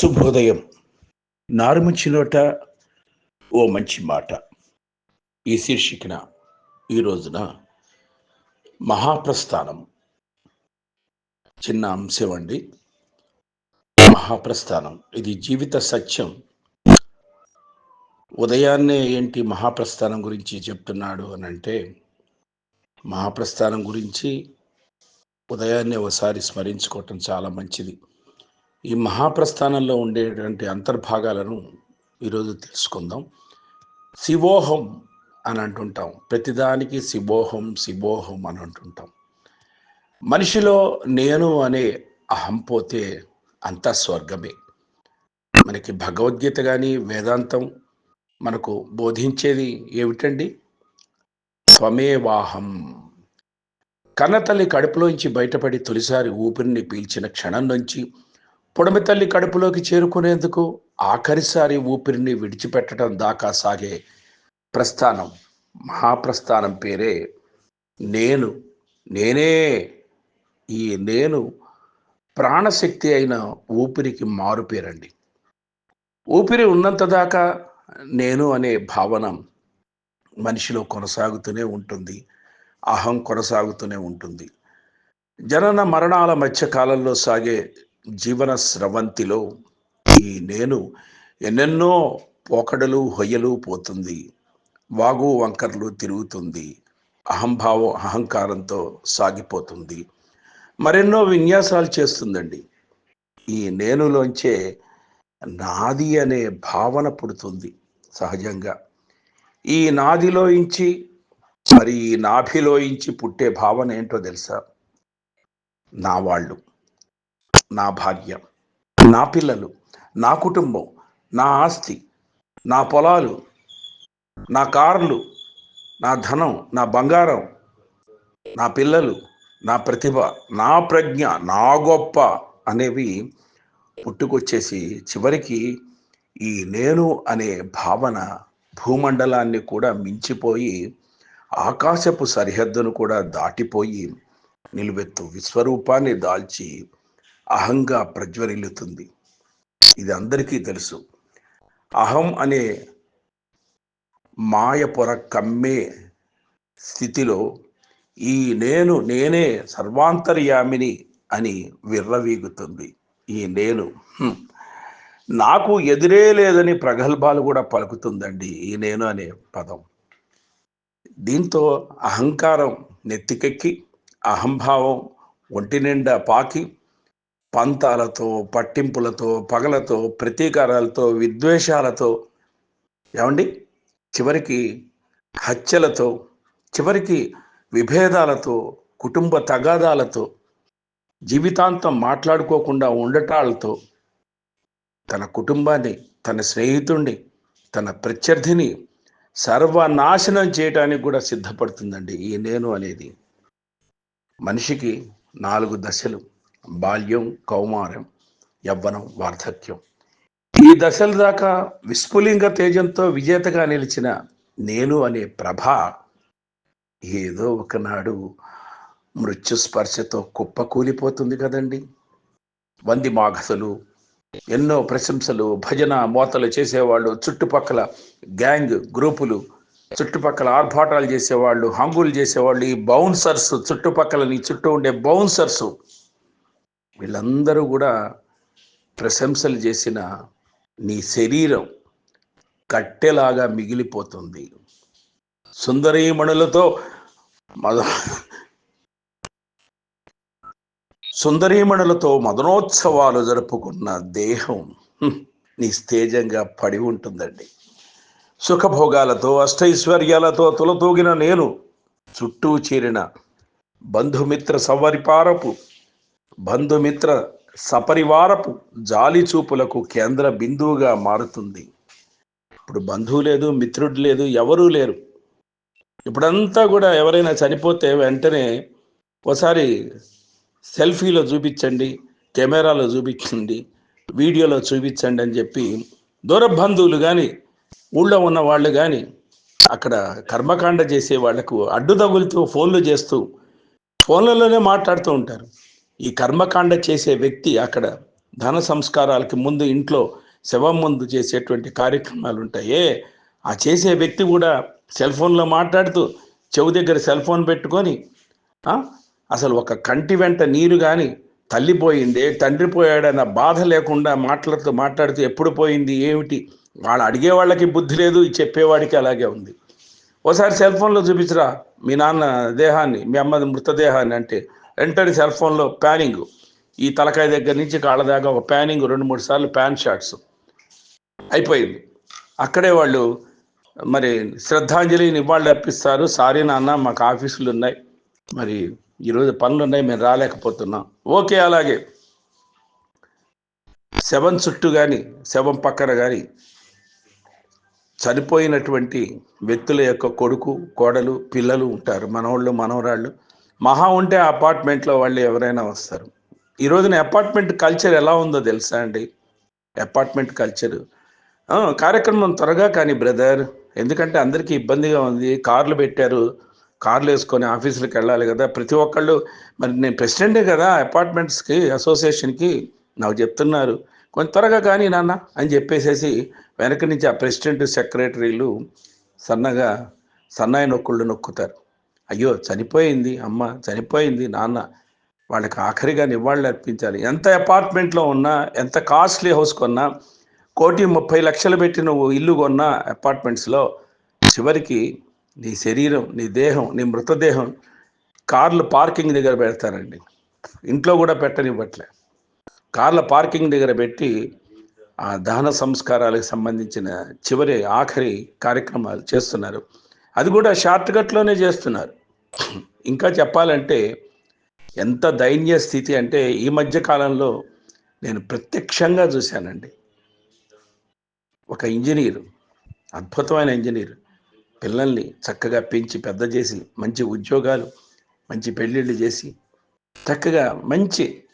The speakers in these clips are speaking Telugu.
శుభోదయం. నారుమంచి నోట ఓ మంచి మాట. ఈ శీర్షికన ఈ రోజున మహాప్రస్థానం. చిన్న అంశం అండి. మహాప్రస్థానం. ఇది జీవిత సత్యం. ఉదయాన్నే ఏంటి మహాప్రస్థానం గురించి చెప్తున్నాడు అని అంటే మహాప్రస్థానం గురించి ఉదయాన్నే ఒకసారి స్మరించుకోవటం చాలా మంచిది. ఈ మహాప్రస్థానంలో ఉండేటువంటి అంతర్భాగాలను ఈరోజు తెలుసుకుందాం. శివోహం అని అంటుంటాం. ప్రతిదానికి శివోహం శివోహం అని అంటుంటాం. మనిషిలో నేను అనే అహం పోతే అంతా స్వర్గమే. మనకి భగవద్గీత కానీ వేదాంతం మనకు బోధించేది ఏమిటండి? త్వమేవాహం కన్నతల్లి కడుపులోంచి బయటపడి తొలిసారి ఊపిరిని పీల్చిన క్షణం నుంచి పొడమి తల్లి కడుపులోకి చేరుకునేందుకు ఆఖరిసారి ఊపిరిని విడిచిపెట్టడం దాకా సాగే ప్రస్థానం మహాప్రస్థానం పేరే నేను నేనే. ఈ నేను ప్రాణశక్తి అయిన ఊపిరికి మారు పేరండి. ఊపిరి ఉన్నంత దాకా నేను అనే భావన మనిషిలో కొనసాగుతూనే ఉంటుంది అహం కొనసాగుతూనే ఉంటుంది. జనన మరణాల మధ్య కాలంలో సాగే జీవన స్రవంతిలో ఈ నేను ఎన్నెన్నో పోకడలు హొయ్యలు పోతుంది. వాగు వంకర్లు తిరుగుతుంది. అహంభావం అహంకారంతో సాగిపోతుంది. మరెన్నో విన్యాసాలు చేస్తుందండి. ఈ నేనులోంచే నాది అనే భావన పుడుతుంది సహజంగా. ఈ నాదిలోంచి మరి ఈ నాభిలోంచి పుట్టే భావన ఏంటో తెలుసా? నా వాళ్ళు. నా భార్య నా పిల్లలు నా కుటుంబం నా ఆస్తి నా పొలాలు నా కార్లు నా ధనం నా బంగారం నా పిల్లలు నా ప్రతిభ నా ప్రజ్ఞ నా గొప్ప అనేవి పుట్టుకొచ్చేసి చివరికి ఈ నేను అనే భావన భూమండలాన్ని కూడా మించిపోయి ఆకాశపు సరిహద్దును కూడా దాటిపోయి నిలువెత్తు విశ్వరూపాన్ని దాల్చి అహంగా ప్రజ్వరిల్లుతుంది. ఇది అందరికీ తెలుసు. అహం అనే మాయ పొర కమ్మే స్థితిలో ఈ నేను నేనే సర్వాంతర్యామిని అని విర్రవీగుతుంది. ఈ నేను నాకు ఎదురే లేదని ప్రగల్భాలు కూడా పలుకుతుందండి ఈ నేను అనే పదం. దీంతో అహంకారం నెత్తికెక్కి అహంభావం ఒంటి నిండా పాకి పంతాలతో పట్టింపులతో పగలతో ప్రతీకారాలతో విద్వేషాలతో. ఏమండి? చివరికి హత్యలతో చివరికి విభేదాలతో కుటుంబ తగాదాలతో జీవితాంతం మాట్లాడుకోకుండా ఉండటాలతో తన కుటుంబాన్ని తన స్నేహితుణ్ణి తన ప్రత్యర్థిని సర్వనాశనం చేయటానికి కూడా సిద్ధపడుతుందండి ఈ నేను అనేది. మనిషికి నాలుగు దశలు. బాల్యం కౌమారం యవ్వనం వార్ధక్యం. ఈ దశల దాకా విస్ఫులింగ తేజంతో విజేతగా నిలిచిన నేను అనే ప్రభ ఏదో ఒకనాడు మృత్యు స్పర్శతో కుప్పకూలిపోతుంది కదండి. వంది మాఘసలు ఎన్నో ప్రశంసలు భజన మోతలు చేసేవాళ్ళు చుట్టుపక్కల గ్యాంగ్ గ్రూపులు చుట్టుపక్కల ఆర్భాటాలు చేసేవాళ్ళు హంగులు చేసేవాళ్ళు ఈ బౌన్సర్స్ చుట్టుపక్కల నీ చుట్టూ ఉండే బౌన్సర్స్ వీళ్ళందరూ కూడా ప్రశంసలు చేసిన నీ శరీరం కట్టెలాగా మిగిలిపోతుంది. సుందరీమణులతో మద సుందరీమణులతో మదనోత్సవాలు జరుపుకున్న దేహం నీ నిస్తేజంగా పడి ఉంటుందండి. సుఖభోగాలతో అష్టైశ్వర్యాలతో తులతూగిన నేను చుట్టూ చేరిన బంధుమిత్ర సవరిపారపు బంధుమిత్ర సపరివారపు జాలి చూపులకు కేంద్ర బిందువుగా మారుతుంది. ఇప్పుడు బంధువు లేదు మిత్రుడు లేదు ఎవరూ లేరు. ఇప్పుడంతా కూడా ఎవరైనా చనిపోతే వెంటనే ఒకసారి సెల్ఫీలో చూపించండి కెమెరాలో చూపించండి వీడియోలో చూపించండి అని చెప్పి దూర బంధువులు కానీ ఊళ్ళో ఉన్న వాళ్ళు కానీ అక్కడ కర్మకాండ చేసే వాళ్ళకు అడ్డు తగులుతూ ఫోన్లు చేస్తూ ఫోన్లలోనే మాట్లాడుతూ ఉంటారు. ఈ కర్మకాండ చేసే వ్యక్తి అక్కడ ధన సంస్కారాలకి ముందు ఇంట్లో శవం ముందు చేసేటువంటి కార్యక్రమాలు ఉంటాయే ఆ చేసే వ్యక్తి కూడా సెల్ ఫోన్లో మాట్లాడుతూ చెవు దగ్గర సెల్ ఫోన్ పెట్టుకొని అసలు ఒక కంటి వెంట నీరు కానీ తల్లి పోయింది తండ్రి పోయాడన్న బాధ లేకుండా మాట్లాడుతూ మాట్లాడుతూ ఎప్పుడు పోయింది ఏమిటి? వాళ్ళు అడిగే వాళ్ళకి బుద్ధి లేదు చెప్పేవాడికి అలాగే ఉంది. ఓసారి సెల్ ఫోన్లో చూపించరా మీ నాన్న దేహాన్ని మీ అమ్మ మృతదేహాన్ని అంటే వెంటనే సెల్ ఫోన్లో ప్యానింగ్ ఈ తలకాయ దగ్గర నుంచి కాళ్ళ దాకా ఒక ప్యానింగ్ రెండు మూడు సార్లు ప్యాన్ షాట్స్ అయిపోయింది. అక్కడే వాళ్ళు మరి శ్రద్ధాంజలి నివాళులు అర్పిస్తారు. సారీ నాన్న మాకు ఆఫీసులు ఉన్నాయి. మరి ఈరోజు పనులు ఉన్నాయి మేము రాలేకపోతున్నాం. ఓకే అలాగే. శవం చుట్టూ కానీ శవం పక్కన కానీ చనిపోయినటువంటి వ్యక్తుల యొక్క కొడుకు కోడలు పిల్లలు ఉంటారు. మనవాళ్ళు మనవరాళ్ళు మహా ఉంటే ఆ అపార్ట్మెంట్లో వాళ్ళు ఎవరైనా వస్తారు. ఈ రోజున అపార్ట్మెంట్ కల్చర్ ఎలా ఉందో తెలుసా అండి? Apartment culture. కార్యక్రమం త్వరగా కానీ బ్రదర్. ఎందుకంటే అందరికీ ఇబ్బందిగా ఉంది. కార్లు పెట్టారు. కార్లు వేసుకొని ఆఫీసులకు వెళ్ళాలి కదా. ప్రతి ఒక్కళ్ళు మరి నేను ప్రెసిడెంటే కదా అపార్ట్మెంట్స్కి అసోసియేషన్కి నాకు చెప్తున్నారు. కొంచెం త్వరగా కానీ నాన్న అని చెప్పేసేసి వెనక నుంచి ఆ ప్రెసిడెంట్ సెక్రటరీలు సన్నగా సన్నాయి నొక్కుళ్ళు నొక్కుతారు. అయ్యో చనిపోయింది అమ్మ చనిపోయింది నాన్న వాళ్ళకి ఆఖరిగా నివాళులు అర్పించాలి. ఎంత అపార్ట్మెంట్లో ఉన్నా ఎంత కాస్ట్లీ హౌస్ కొన్నా కోటి ముప్పై లక్షలు పెట్టి నువ్వు ఇల్లు కొన్నా అపార్ట్మెంట్స్లో చివరికి నీ శరీరం నీ దేహం నీ మృతదేహం కార్లు పార్కింగ్ దగ్గర పెడతారండి. ఇంట్లో కూడా పెట్టనివ్వట్లే. కార్ల పార్కింగ్ దగ్గర పెట్టి ఆ దహన సంస్కారాలకు సంబంధించిన చివరి ఆఖరి కార్యక్రమాలు చేస్తున్నారు. అది కూడా షార్ట్ కట్లోనే చేస్తున్నారు. ఇంకా చెప్పాలంటే ఎంత దైన్య స్థితి అంటే ఈ మధ్య కాలంలో నేను ప్రత్యక్షంగా చూశానండి. ఒక ఇంజనీర్ అద్భుతమైన ఇంజనీర్ పిల్లల్ని చక్కగా పెంచి పెద్ద చేసి మంచి ఉద్యోగాలు మంచి పెళ్ళిళ్ళు చేసి చక్కగా మంచి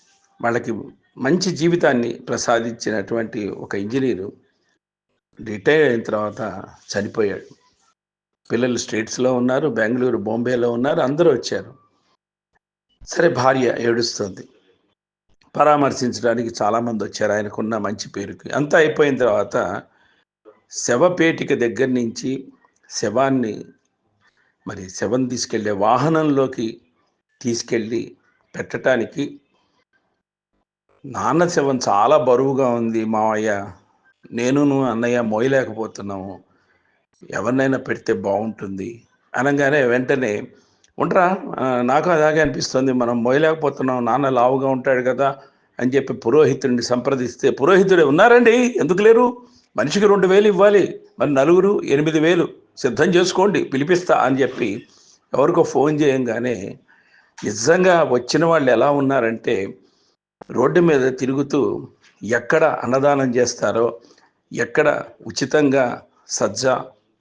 వాళ్ళకి మంచి జీవితాన్ని ప్రసాదించినటువంటి ఒక ఇంజనీరు రిటైర్ అయిన తర్వాత చనిపోయాడు. పిల్లలు స్టేట్స్లో ఉన్నారు బెంగళూరు బాంబేలో ఉన్నారు అందరూ వచ్చారు. సరే భార్య ఏడుస్తుంది. పరామర్శించడానికి చాలామంది వచ్చారు ఆయనకున్న మంచి పేరుకి. అంతా అయిపోయిన తర్వాత శవపేటిక దగ్గర నుంచి శవాన్ని మరి శవం తీసుకెళ్ళే వాహనంలోకి తీసుకెళ్ళి పెట్టడానికి నాన్న శవం చాలా బరువుగా ఉంది మావయ్య. నేనును అన్నయ్య మోయలేకపోతున్నాము. ఎవరినైనా పెడితే బాగుంటుంది అనగానే వెంటనే ఉండరా నాకు అలాగే అనిపిస్తుంది మనం మోయలేకపోతున్నాం నాన్న లావుగా ఉంటాడు కదా అని చెప్పి పురోహితుడిని సంప్రదిస్తే పురోహితుడే ఉన్నారండి ఎందుకు లేరు? మనిషికి రెండు వేలు ఇవ్వాలి మరి నలుగురు ఎనిమిది వేలు సిద్ధం చేసుకోండి పిలిపిస్తా అని చెప్పి ఎవరికో ఫోన్ చేయంగానే నిజంగా వచ్చిన వాళ్ళు ఎలా ఉన్నారంటే రోడ్డు మీద తిరుగుతూ ఎక్కడ అన్నదానం చేస్తారో ఎక్కడ ఉచితంగా సజ్జ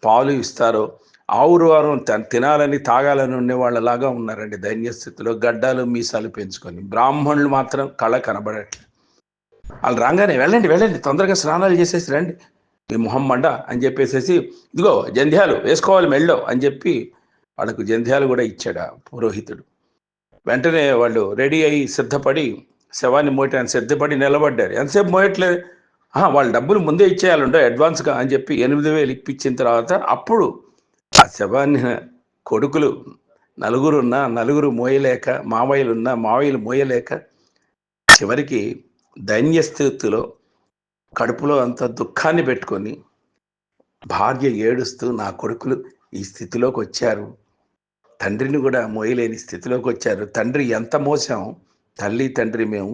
పాలు ఇస్తారో ఆవురువారం త- తినాలని తాగాలని ఉండే వాళ్ళలాగా ఉన్నారండి దైన్యస్థితిలో గడ్డాలు మీసాలు పెంచుకొని. బ్రాహ్మణులు మాత్రం కళ కనబడట్లేదు వాళ్ళు రాగానే వెళ్ళండి వెళ్ళండి తొందరగా స్నానాలు చేసేసి రండి. ఈ మొహం మండ అని చెప్పేసేసి ఇదిగో జంధ్యాలు వేసుకోవాలి మెళ్ళో అని చెప్పి వాళ్ళకు జంధ్యాలు కూడా ఇచ్చాడు పురోహితుడు. వెంటనే వాళ్ళు రెడీ అయ్యి సిద్ధపడి శవాన్ని మోయటానికి సిద్ధపడి నిలబడ్డారు. ఎంతసేపు మోయట్లేదు? వాళ్ళు డబ్బులు ముందే ఇచ్చేయాలంటే అడ్వాన్స్గా అని చెప్పి ఎనిమిది వేలు ఇప్పించిన తర్వాత అప్పుడు ఆ శవాన్ని కొడుకులు నలుగురు ఉన్నా నలుగురు మోయలేక మావయ్యలున్నా మావయ్యలు మోయలేక చివరికి దైన్య స్థితిలో కడుపులో అంత దుఃఖాన్ని పెట్టుకొని భార్య ఏడుస్తూ నా కొడుకులు ఈ స్థితిలోకి వచ్చారు. తండ్రిని కూడా మోయలేని స్థితిలోకి వచ్చారు. తండ్రి ఎంత మోసాం? తల్లి తండ్రి మేము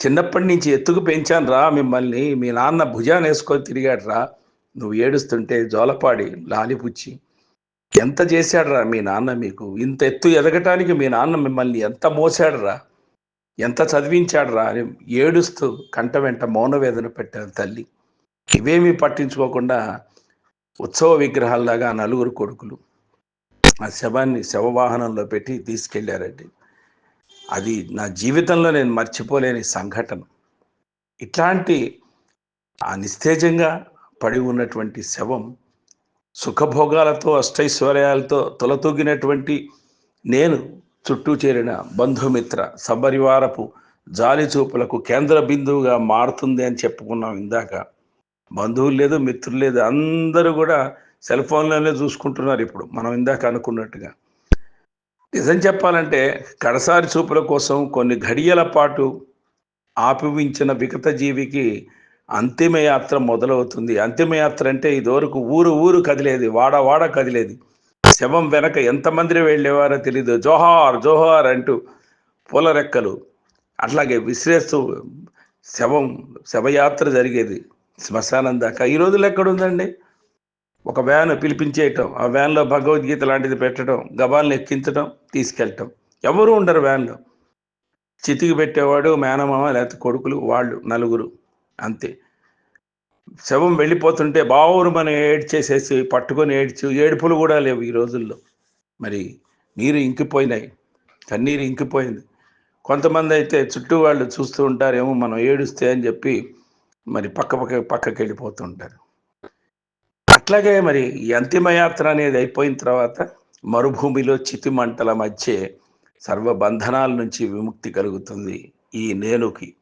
చిన్నప్పటి నుంచి ఎత్తుకు పెంచాను రా మిమ్మల్ని. మీ నాన్న భుజాన్ని వేసుకొని తిరిగాడు రా. నువ్వు ఏడుస్తుంటే జోలపాడి లాలిపుచ్చి ఎంత చేశాడు రా మీ నాన్న మీకు? ఇంత ఎత్తు ఎదగటానికి మీ నాన్న మిమ్మల్ని ఎంత మోసాడు రా? ఎంత చదివించాడు రా? అని ఏడుస్తూ కంట వెంట మౌన వేదన పెట్టాను తల్లి. ఇవేమీ పట్టించుకోకుండా ఉత్సవ విగ్రహాల్లాగా నలుగురు కొడుకులు ఆ శవాన్ని శవవాహనంలో పెట్టి తీసుకెళ్ళారండి. అది నా జీవితంలో నేను మర్చిపోలేని సంఘటన. ఇట్లాంటి ఆ నిస్తేజంగా పడి ఉన్నటువంటి శవం సుఖభోగాలతో అష్టైశ్వర్యాలతో తొలతూగినటువంటి నేను చుట్టూ చేరిన బంధుమిత్ర సపరివారపు జాలి చూపులకు కేంద్ర బిందువుగా మారుతుంది అని చెప్పుకున్నాం ఇందాక. బంధువులు లేదు మిత్రులు లేదు అందరూ కూడా సెల్ ఫోన్లోనే చూసుకుంటున్నారు ఇప్పుడు మనం ఇందాక అనుకున్నట్టుగా. నిజం చెప్పాలంటే కడసారి చూపుల కోసం కొన్ని ఘడియల పాటు ఆపివించిన వికత జీవికి అంతిమయాత్ర మొదలవుతుంది. అంతిమయాత్ర అంటే ఇదివరకు ఊరు ఊరు కదిలేది వాడ వాడ కదిలేది. శవం వెనక ఎంతమంది వెళ్ళేవారో తెలీదు. జోహార్ జోహార్ అంటూ పూల రెక్కలు అట్లాగే విసిరేస్తూ శవం శవయాత్ర జరిగేది శ్మశానం దాకా. ఈ రోజులు ఎక్కడుందండి? ఒక వ్యాన్ పిలిపించేయటం ఆ వ్యాన్లో భగవద్గీత లాంటిది పెట్టడం గబాల్ని ఎక్కించడం తీసుకెళ్ళటం. ఎవరు ఉండరు వ్యాన్లో. చితికి పెట్టేవాడు మేనమామ లేకపోతే కొడుకులు వాళ్ళు నలుగురు. అంతే. శవం వెళ్ళిపోతుంటే బావురు మనం ఏడ్చేసేసి పట్టుకొని ఏడ్చు ఏడుపులు కూడా లేవు ఈ రోజుల్లో. మరి నీరు ఇంకిపోయినాయి. కన్నీరు ఇంకిపోయింది. కొంతమంది అయితే చుట్టూ వాళ్ళు చూస్తూ ఉంటారేమో మనం ఏడుస్తే అని చెప్పి మరి పక్క పక్క పక్కకి వెళ్ళిపోతుంటారు అట్లాగే మరి ఈ అంతిమయాత్ర అనేది అయిపోయిన తర్వాత మరుభూమిలో చితిమంటల మధ్య సర్వ బంధనాల నుంచి విముక్తి కలుగుతుంది ఈ నేనుకి.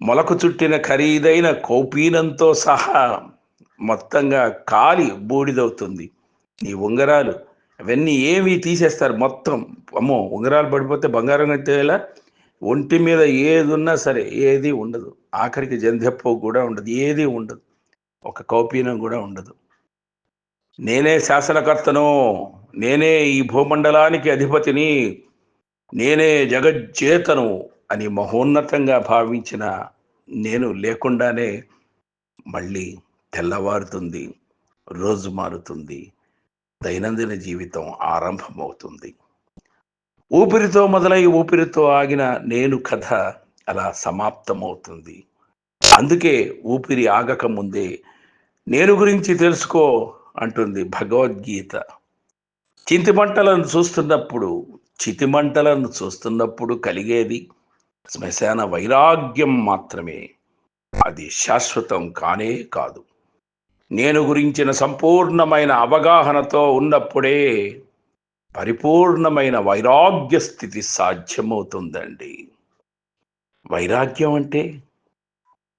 మొలకు చుట్టిన ఖరీదైన కౌపీనంతో సహా మొత్తంగా కాలి బూడిదవుతుంది. ఈ ఉంగరాలు అవన్నీ ఏమి తీసేస్తారు మొత్తం. అమ్మో ఉంగరాలు పడిపోతే బంగారం కట్టేలా? ఒంటి మీద ఏది ఉన్నా సరే ఏది ఉండదు. ఆఖరికి జంధ్యప్పో కూడా ఉండదు. ఏది ఉండదు. ఒక కౌపీనం కూడా ఉండదు. నేనే శాసనకర్తను నేనే ఈ భూమండలానికి అధిపతిని నేనే జగజ్జేతను అని మహోన్నతంగా భావించిన నేను లేకుండానే మళ్ళీ తెల్లవారుతుంది రోజు మారుతుంది దైనందిన జీవితం ఆరంభమవుతుంది. ఊపిరితో మొదలై ఊపిరితో ఆగిన నేను కథ అలా సమాప్తమవుతుంది. అందుకే ఊపిరి ఆగక ముందే నేను గురించి తెలుసుకో అంటుంది భగవద్గీత. చింతిమంటలను చూస్తున్నప్పుడు చితిమంటలను చూస్తున్నప్పుడు కలిగేది శ్మశాన వైరాగ్యం మాత్రమే. అది శాశ్వతం కానే కాదు. నేను గురించిన సంపూర్ణమైన అవగాహనతో ఉన్నప్పుడే పరిపూర్ణమైన వైరాగ్య స్థితి సాధ్యమవుతుందండి. వైరాగ్యం అంటే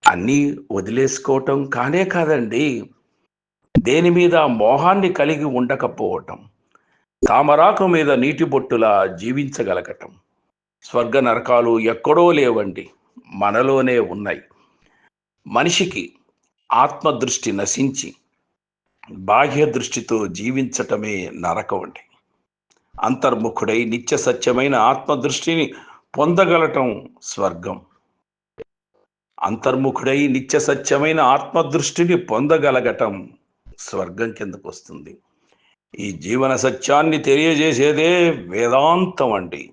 అన్నీ వదిలేసుకోవటం కానే కాదండి. దేని మీద మోహాన్ని కలిగి ఉండకపోవటం? తామరాకు మీద నీటి బొట్టులా జీవించగలగటం? స్వర్గ నరకాలు ఎక్కడో లేవండి మనలోనే ఉన్నాయి. మనిషికి ఆత్మదృష్టి నశించి బాహ్య దృష్టితో జీవించటమే నరకం అండి అంతర్ముఖుడై నిత్య సత్యమైన ఆత్మదృష్టిని పొందగలటం స్వర్గం. అంతర్ముఖుడై నిత్య సత్యమైన ఆత్మదృష్టిని పొందగలగటం స్వర్గం కిందకు వస్తుంది ఈ జీవన సత్యాన్ని తెలియజేసేదే వేదాంతం అండి.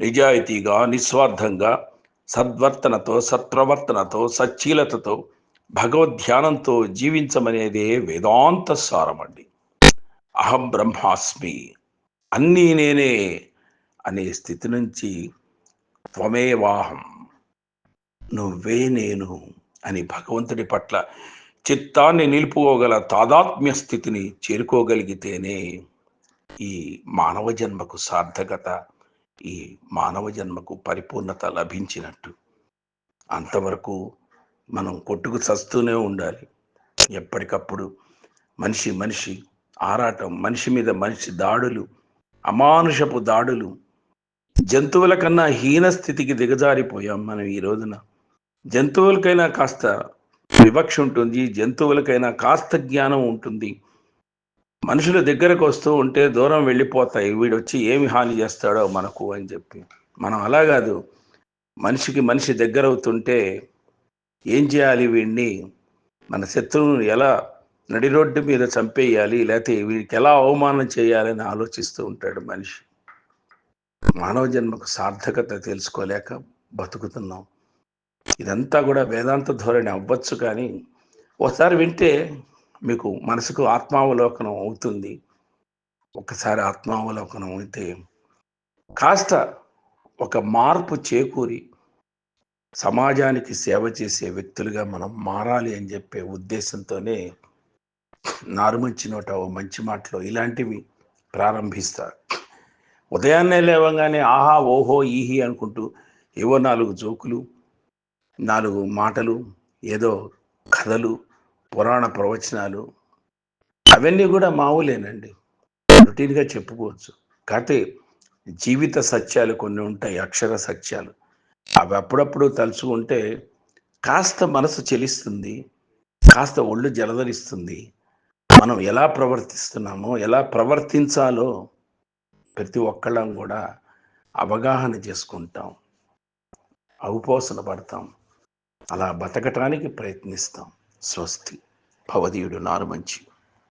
నిజాయితీగా నిస్వార్థంగా సద్వర్తనతో సత్ప్రవర్తనతో సచ్చీలతతో భగవద్ధ్యానంతో జీవించమనేదే వేదాంత సారం అండి. అహం బ్రహ్మాస్మి అన్నీ నేనే అనే స్థితి నుంచి త్వమేవాహం. నువ్వే నేను అని భగవంతుడి పట్ల చిత్తాన్ని నిలుపుకోగల తాదాత్మ్య స్థితిని చేరుకోగలిగితేనే ఈ మానవ జన్మకు సార్థకత ఈ మానవ జన్మకు పరిపూర్ణత లభించినట్టు. అంతవరకు మనం కొట్టుకు చస్తూనే ఉండాలి. ఎప్పటికప్పుడు మనిషి మనిషి ఆరాటం మనిషి మీద మనిషి దాడులు అమానుషపు దాడులు జంతువుల కన్నా హీన స్థితికి దిగజారిపోయాం మనం ఈ రోజున. జంతువులకైనా కాస్త వివక్ష ఉంటుంది జంతువులకైనా కాస్త జ్ఞానం ఉంటుంది. మనుషుల దగ్గరకు వస్తూ ఉంటే దూరం వెళ్ళిపోతాయి. వీడు వచ్చి ఏమి హాని చేస్తాడో మనకు అని చెప్పి. మనం అలా కాదు. మనిషికి మనిషి దగ్గర అవుతుంటే ఏం చేయాలి వీడిని మన శత్రువును ఎలా నడి రోడ్డు మీద చంపేయాలి? లేకపోతే వీడికి ఎలా అవమానం చేయాలని ఆలోచిస్తూ ఉంటాడు మనిషి. మానవ జన్మకు సార్థకత తెలుసుకోలేక బతుకుతున్నాం. ఇదంతా కూడా వేదాంత ధోరణి అవ్వచ్చు కానీ ఒకసారి వింటే మీకు మనసుకు ఆత్మావలోకనం అవుతుంది. ఒకసారి ఆత్మావలోకనం అయితే కాస్త ఒక మార్పు చేకూరి సమాజానికి సేవ చేసే వ్యక్తులుగా మనం మారాలి అని చెప్పే ఉద్దేశంతోనే నారుమంచి నోట ఓ మంచి మాటలో ఇలాంటివి ప్రారంభిస్తారు ఉదయాన్నే లేవగానే ఆహా ఓహో ఈహి అనుకుంటూ ఏవో నాలుగు జోకులు నాలుగు మాటలు ఏదో కథలు పురాణ ప్రవచనాలు. అవన్నీ కూడా మామూలేనండి రొటీన్గా చెప్పుకోవచ్చు. కాకపోతే జీవిత సత్యాలు కొన్ని ఉంటాయి అక్షర సత్యాలు. అవి అప్పుడప్పుడు తలుచుకుంటే కాస్త మనసు చెలిస్తుంది కాస్త ఒళ్ళు జలధరిస్తుంది మనం ఎలా ప్రవర్తిస్తున్నామో ఎలా ప్రవర్తించాలో ప్రతి ఒక్కళ్ళం కూడా అవగాహన చేసుకుంటాం. అవుపోసన పడతాం. అలా బతకటానికి ప్రయత్నిస్తాం. స్వస్తి. భవదీయుడు నారు మంచి